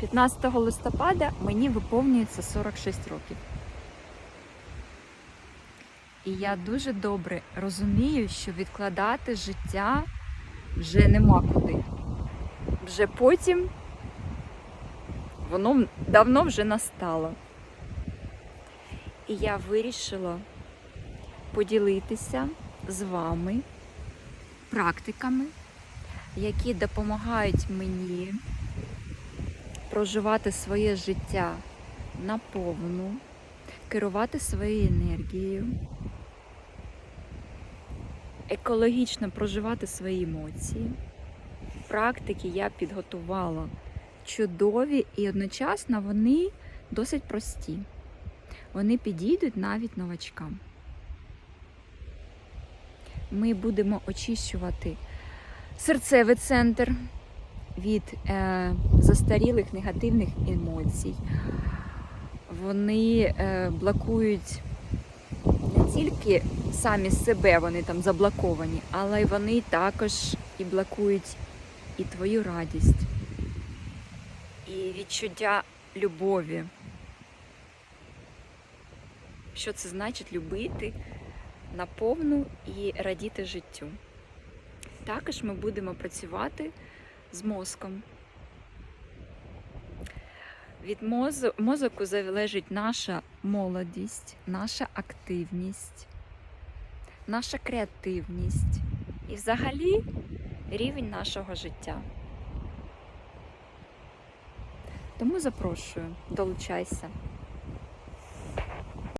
15 листопада мені виповнюється 46 років. І я дуже добре розумію, що відкладати життя вже нема куди. Вже потім воно давно вже настало. І я вирішила поділитися з вами практиками, які допомагають мені проживати своє життя наповну, керувати своєю енергією, екологічно проживати свої емоції. Практики я підготувала чудові і одночасно вони досить прості. Вони підійдуть навіть новачкам. Ми будемо очищувати серцевий центр від е, застарілих негативних емоцій. Вони е, блокують не тільки самі себе, вони там заблоковані, але й вони також і блокують і твою радість, і відчуття любові. Що це значить любити наповну і радіти життю. Також ми будемо працювати з мозком. Від мозоку залежить наша молодість, наша активність, наша креативність і взагалі рівень нашого життя. Тому запрошую, долучайся.